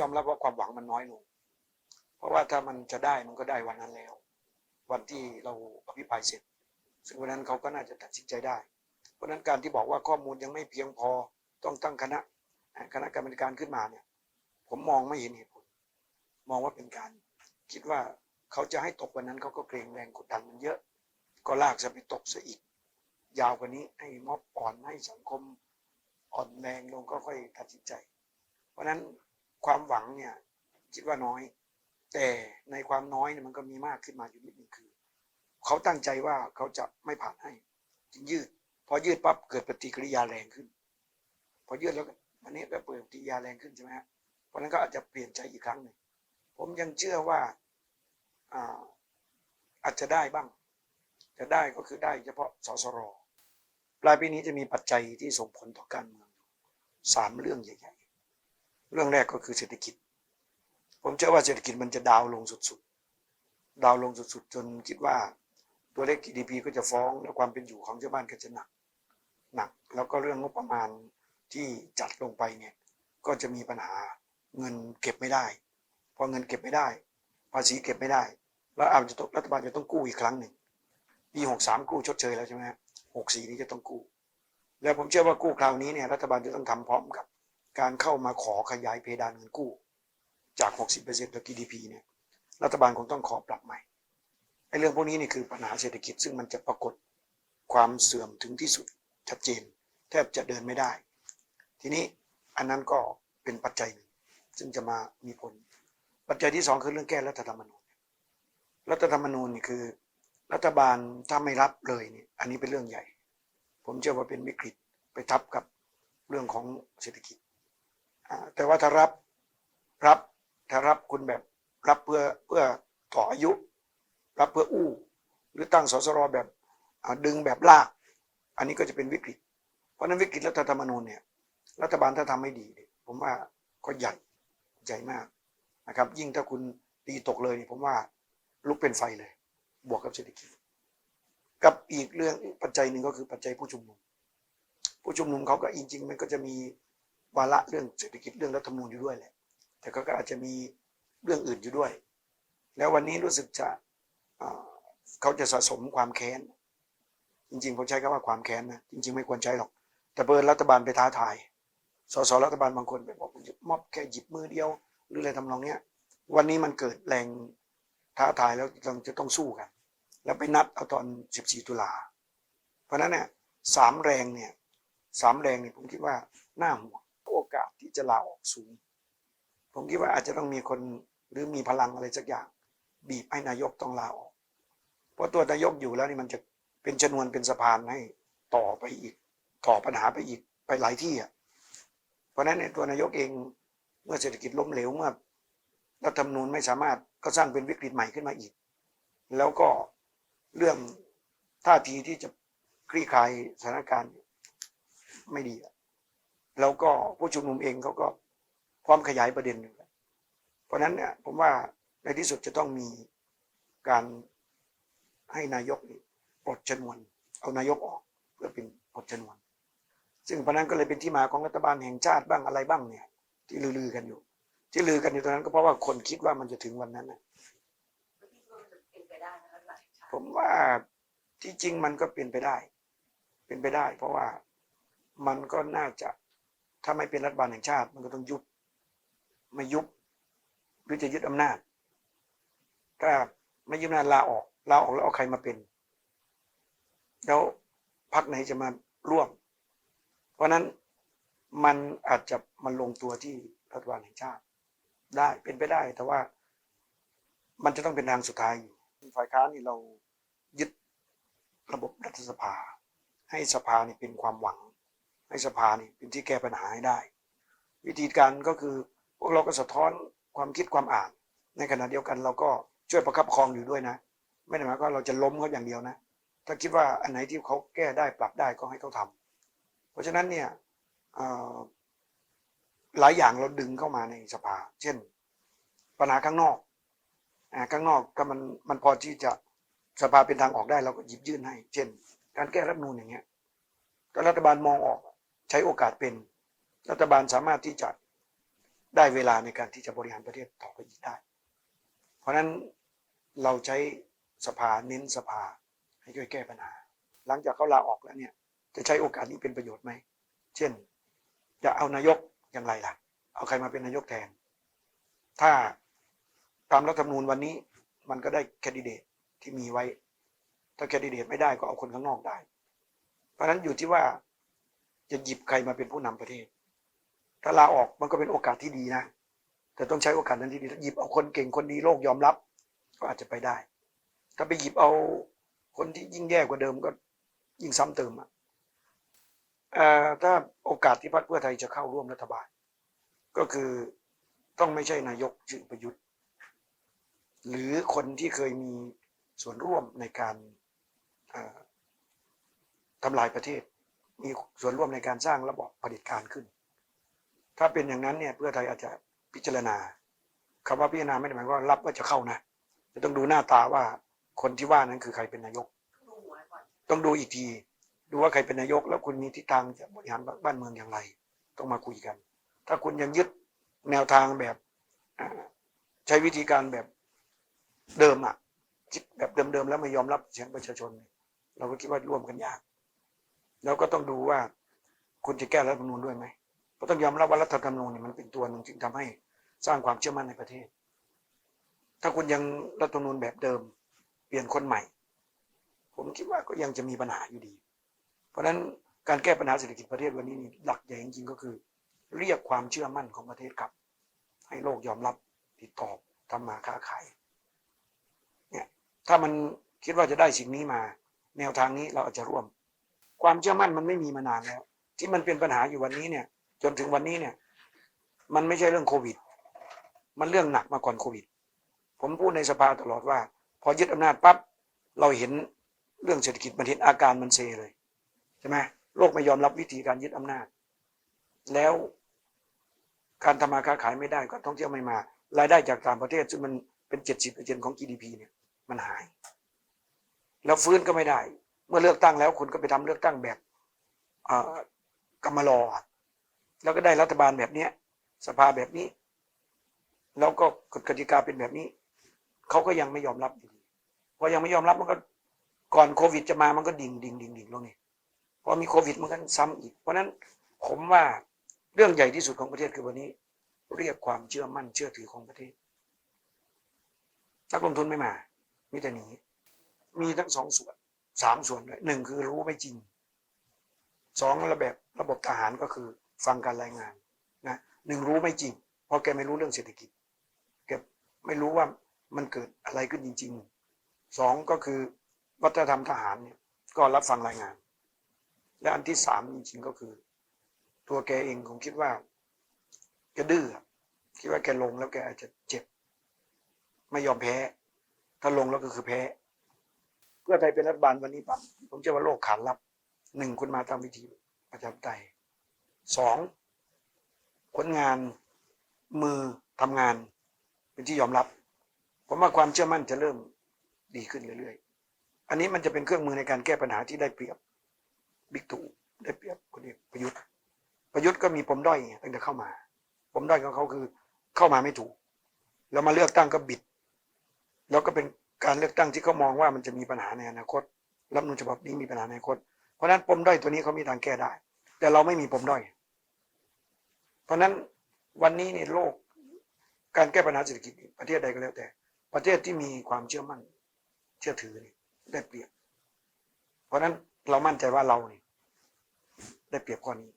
ยอมรับว่าความหวังมันน้อยลง เพราะว่าถ้ามันจะได้มันก็ได้วันนั้นแล้ว วันที่เราอภิปรายเสร็จ ซึ่งวันนั้นเขาก็น่าจะตัดสินใจได้ เพราะฉะนั้นการที่บอกว่าข้อมูลยังไม่เพียงพอต้องตั้งคณะคณะกรรมการขึ้นมาเนี่ย ผมมองไม่เห็นเหตุผล มองว่าเป็นการ คิดว่าเขาจะให้ตกวันนั้นเขาก็เกรงแรงกดดันมันเยอะ ก็ลากจะไปตกซะอีก ยาวกว่านี้ให้ม็อบอ่อนให้สังคมอ่อนแรงลงก็ค่อยตัดสินใจ เพราะฉะนั้น ความหวังเนี่ย คิดว่าน้อย แต่ในความน้อยเนี่ยมันก็มีมากขึ้นมาอยู่นิดนึงคือ เขาตั้งใจว่าเขาจะไม่ผ่านให้จึงยืด พอยืดปั๊บเกิดปฏิกิริยาแรงขึ้น พอยืดแล้ววันนี้ก็เปิดปฏิกิริยาแรงขึ้นใช่ไหมฮะเพราะนั้นก็อาจจะเปลี่ยนใจอีกครั้งหนึ่งผมยังเชื่อว่าอาอาจจะได้บ้าง จะได้ก็คือได้เฉพาะสสรปลายปีนี้จะมีปัจจัยที่ส่งผลต่อการเมืองสามเรื่องใหญ่ เรื่องแรกก็คือเศรษฐกิจ ผมเชื่อว่าเศรษฐกิจมันจะดาวลงสุดๆ ดาวลงสุดๆ จนคิดว่าตัวเลข GDP ก็จะฟ้องและความเป็นอยู่ของชาวบ้านก็จะหนักหนัก แล้วก็เรื่องงบประมาณที่จัดลงไปเนี่ยก็จะมีปัญหาเงินเก็บไม่ได้ พอเงินเก็บไม่ได้ ภาษีเก็บไม่ได้ แล้วอาจจะต้องรัฐบาลจะต้องกู้อีกครั้งหนึ่งปีหกสามกู้ชดเชยแล้วใช่ไหมหกสี่นี้จะต้องกู้ แล้วผมเชื่อว่ากู้คราวนี้เนี่ยรัฐบาลจะต้องทำพร้อมกับ การเข้ามาขอขยายเพดานเงินกู้ จาก 60%ต่อ GDP เนี่ยรัฐบาลคงต้องขอปรับใหม่ไอ้เรื่องพวกนี้นี่คือปัญหาเศรษฐกิจซึ่งมันจะปรากฏความเสื่อมถึงที่สุดชัดเจน แทบจะเดินไม่ได้ ทีนี้อันนั้นก็เป็นปัจจัยหนึ่งซึ่งจะมามีผล ปัจจัยที่สองคือเรื่องแก้รัฐธรรมนูญรัฐธรรมนูญนี่คือรัฐบาลถ้าไม่รับเลยเนี่ยอันนี้เป็นเรื่องใหญ่ ผมเชื่อว่าเป็นวิกฤตไปทับกับเรื่องของเศรษฐกิจ แต่ว่าถ้ารับรับถ้ารับคุณแบบ รับเพื่อเพื่อต่ออายุ รับเพื่ออู้ หรือตั้งสสรแบบดึงแบบลาก อันนี้ก็จะเป็นวิกฤต เพราะนั้นวิกฤตรัฐธรรมนูญเนี่ยรัฐบาลถ้าทำไม่ดี ผมว่าก็ใหญ่ใหญ่มากนะครับ ยิ่งถ้าคุณตีตกเลยเนี่ยผมว่าลุกเป็นไฟเลย บวกกับเศรษฐกิจ กับอีกเรื่องปัจจัยหนึ่งก็คือปัจจัยผู้ชุมนุม ผู้ชุมนุมเขาก็จริงๆ มันก็จะมี วาระเรื่องเศรษฐกิจเรื่องรัฐธรรมนูญอยู่ด้วยแหละ แต่ก็อาจจะมีเรื่องอื่นอยู่ด้วย แล้ววันนี้รู้สึกจะเขาจะสะสมความแค้น จริงๆผมใช้คำว่าความแค้นนะจริง ๆ ไม่ควรใช้หรอก แต่เปิดรัฐบาลไปท้าทายสสรัฐบาลบางคนไปบอกมอบแค่หยิบมือเดียว หรืออะไรทำนองเนี้ย วันนี้มันเกิดแรงท้าทายแล้วเราจะต้องสู้กัน แล้วไปนัดเอาตอน 14 ตุลา เพราะนั้นเนี่ยสามแรงเนี่ยสามแรงเนี่ยผมคิดว่าน่าห่วง ที่จะลาออกสูง ผมคิดว่าอาจจะต้องมีคนหรือมีพลังอะไรสักอย่าง บีบให้นายกต้องลาออก เพราะตัวนายกอยู่แล้วนี่มันจะเป็นชนวนเป็นสะพานให้ต่อไปอีกต่อปัญหาไปอีกไปหลายที่อะ เพราะฉะนั้นเนี่ยตัวนายกเองเมื่อเศรษฐกิจล้มเหลวเมื่อรัฐธรรมนูญไม่สามารถก็สร้างเป็นวิกฤตใหม่ขึ้นมาอีก แล้วก็เรื่องท่าทีที่จะคลี่คลายสถานการณ์ไม่ดีอะ แล้วก็ผู้ชุมนุมเองเขาก็พร้อมขยายประเด็นอยู่เพราะฉะนั้นเนี่ยผมว่าในที่สุดจะต้องมีการให้นายกปลดชนวน เอานายกออกเพื่อเป็นปลดชนวน ซึ่งเพราะนั้นก็เลยเป็นที่มาของรัฐบาลแห่งชาติบ้างอะไรบ้างเนี่ยที่ลือๆกันอยู่ ที่ลือกันอยู่ตอนนั้นก็เพราะว่าคนคิดว่ามันจะถึงวันนั้นนะผมว่าที่จริงมันก็เป็นไปได้ เป็นไปได้ เพราะว่ามันก็น่าจะ ถ้าไม่เป็นรัฐบาลแห่งชาติ มันก็ต้องยุบไม่ยุบหรือจะยึดอำนาจ ถ้าไม่ยึดอำนาจลาออกลาออกแล้วเอาใครมาเป็น แล้วพรรคไหนจะมาร่วม เพราะฉะนั้นมันอาจจะมาลงตัวที่รัฐบาลแห่งชาติ ได้เป็นไปได้ แต่ว่ามันจะต้องเป็นทางสุดท้ายอยู่ฝ่ายค้านนี่เรายึดระบบรัฐสภา ให้สภานี่เป็นความหวัง ให้สภานี่เป็นที่แก้ปัญหาให้ได้ วิธีการก็คือพวกเราก็สะท้อนความคิดความอ่าน ในขณะเดียวกันเราก็ช่วยประคับประคองอยู่ด้วยนะ ไม่ได้หมายว่าเราจะล้มเขาอย่างเดียวนะ ถ้าคิดว่าอันไหนที่เขาแก้ได้ปรับได้ก็ให้เขาทำเพราะฉะนั้นเนี่ยหลายอย่างเราดึงเข้ามาในสภา เช่น ปัญหาข้างนอกอ่าข้างนอกก็มันมันพอที่จะสภาเป็นทางออกได้เราก็หยิบยื่นให้ เช่น การแก้รัฐมนูนอย่างเงี้ยถ้ารัฐบาลมองออก ใช้โอกาสเป็นรัฐบาลสามารถที่จะได้เวลาในการที่จะบริหารประเทศต่อไปอีกได้ เพราะฉะนั้นเราใช้สภาเน้นสภาให้ช่วยแก้ปัญหา หลังจากเขาลาออกแล้วเนี่ยจะใช้โอกาสนี้เป็นประโยชน์ไหม เช่น จะเอานายกอย่างไรล่ะ เอาใครมาเป็นนายกแทน ถ้าตามรัฐธรรมนูญวันนี้มันก็ได้แคนดิเดตที่มีไว้ ถ้าแคนดิเดตไม่ได้ก็เอาคนข้างนอกได้ เพราะฉะนั้นอยู่ที่ว่า จะหยิบใครมาเป็นผู้นำประเทศ ถ้าลาออกมันก็เป็นโอกาสที่ดีนะ แต่ต้องใช้โอกาสนั้นที่ดีหยิบเอาคนเก่งคนดีโลกยอมรับ ก็อาจจะไปได้ ถ้าไปหยิบเอาคนที่ยิ่งแย่กว่าเดิมก็ยิ่งซ้ำเติมอะถ้าโอกาสที่พรรคเพื่อไทยจะเข้าร่วมรัฐบาล ก็คือต้องไม่ใช่นายกชื่อประยุทธ์ หรือคนที่เคยมีส่วนร่วมในการทำลายประเทศ มีส่วนร่วมในการสร้างระบอบเผด็จการขึ้น ถ้าเป็นอย่างนั้นเนี่ยเพื่อไทยอาจจะพิจารณาคำว่าพิจารณาไม่ได้หมายความว่ารับว่าจะเข้านะจะต้องดูหน้าตาว่าคนที่ว่านั้นคือใครเป็นนายก ต้องดูอีกทีดูว่าใครเป็นนายก แล้วคุณมีทิศทางจะบริหารบ้านเมืองอย่างไร ต้องมาคุยกัน ถ้าคุณยังยึดแนวทางแบบใช้วิธีการแบบเดิมอะคิดแบบเดิมๆแล้วไม่ยอมรับเสียงประชาชนเนี่ยเราก็คิดว่าร่วมกันยาก แล้วก็ต้องดูว่าคุณจะแก้รัฐธรรมนูญด้วยไหมเพราะต้องยอมรับว่ารัฐธรรมนูญเนี่ยมันเป็นตัวหนึ่งที่ทำให้สร้างความเชื่อมั่นในประเทศ ถ้าคุณยังรัฐธรรมนูญแบบเดิม เปลี่ยนคนใหม่ ผมคิดว่าก็ยังจะมีปัญหาอยู่ดี เพราะฉะนั้นการแก้ปัญหาเศรษฐกิจประเทศวันนี้นี่หลักใหญ่จริงๆก็คือ เรียกความเชื่อมั่นของประเทศกลับ ให้โลกยอมรับติดต่อทำมาค้าขายเนี่ยถ้ามันคิดว่าจะได้สิ่งนี้มา แนวทางนี้เราอาจจะร่วม ความเชื่อมั่นมันไม่มีมานานแล้ว ที่มันเป็นปัญหาอยู่วันนี้เนี่ย จนถึงวันนี้เนี่ย มันไม่ใช่เรื่องโควิด มันเรื่องหนักมาก่อนโควิด ผมพูดในสภาตลอดว่า พอยึดอำนาจปั๊บเราเห็นเรื่องเศรษฐกิจมันเห็นอาการมันเซเลยใช่ไหมโลกไม่ยอมรับวิธีการยึดอำนาจ แล้วการทำมาค้าขายไม่ได้ก็ท่องเที่ยวไม่มา รายได้จากต่างประเทศซึ่งมันเป็นเจ็ดสิบเปอร์เซ็นของ GDP เนี่ย มันหาย แล้วฟื้นก็ไม่ได้ มื่อเลือกตั้งแล้วคุณก็ไปทำเลือกตั้งแบบเอ่อกำมรอ แล้วก็ได้รัฐบาลแบบเนี้ย สภาแบบนี้ แล้วก็กฎกติกาเป็นแบบนี้ เขาก็ยังไม่ยอมรับอยู่ดีพอยังไม่ยอมรับมันก็ก่อนโควิดจะมามันก็ดิ่งดิ่งดิ่งดิ่งลงนี่พอมีโควิดมันก็ซ้ำอีก เพราะฉะนั้นผมว่าเรื่องใหญ่ที่สุดของประเทศคือวันนี้ เรียกความเชื่อมั่นเชื่อถือของประเทศนักลงทุนไม่มามีแต่หนีมีทั้งสองส่วน สามส่วนเลยหนึ่งคือรู้ไม่จริงสองระแบบระบบทหารก็คือฟังการรายงานนะหนึ่งรู้ไม่จริง เพราะแกไม่รู้เรื่องเศรษฐกิจแกไม่รู้ว่ามันเกิดอะไรขึ้นจริงๆสองก็คือวัฒนธรรมทหารเนี่ยก็รับฟังรายงาน และอันที่สามจริงๆก็คือ ตัวแกเองผมคิดว่าแกดื้อคิดว่าแกลงแล้วแกอาจจะเจ็บ ไม่ยอมแพ้ ถ้าลงแล้วก็คือแพ้ เพื่อไทยเป็นรัฐบาลวันนี้ปั๊บผมเชื่อว่าโลกขานรับหนึ่งคุณมาตามวิธีประชาธิปไตยสองผลงานมือทำงานเป็นที่ยอมรับ ผมว่าความเชื่อมั่นจะเริ่มดีขึ้นเรื่อยๆ อันนี้มันจะเป็นเครื่องมือในการแก้ปัญหาที่ได้เปรียบบิ๊กตู่ได้เปรียบคนเอกประยุทธ์ ประยุทธ์ก็มีปมด้อยตั้งแต่เข้ามาปมด้อยของเขาคือเข้ามาไม่ถูก แล้วมาเลือกตั้งก็บิด แล้วก็เป็น การเลือกตั้งที่เขามองว่ามันจะมีปัญหาในอนาคตรัฐมนูญฉบับนี้มีปัญหาในอนาคต เพราะฉะนั้นปมด้อยตัวนี้เขามีทางแก้ได้ แต่เราไม่มีปมด้อย เพราะฉะนั้นวันนี้ในโลกการแก้ปัญหาเศรษฐกิจประเทศใดก็แล้วแต่ ประเทศที่มีความเชื่อมั่น เชื่อถือนี่ได้เปรียบ เพราะฉะนั้นเรามั่นใจว่าเรานี่ได้เปรียบข้อนี้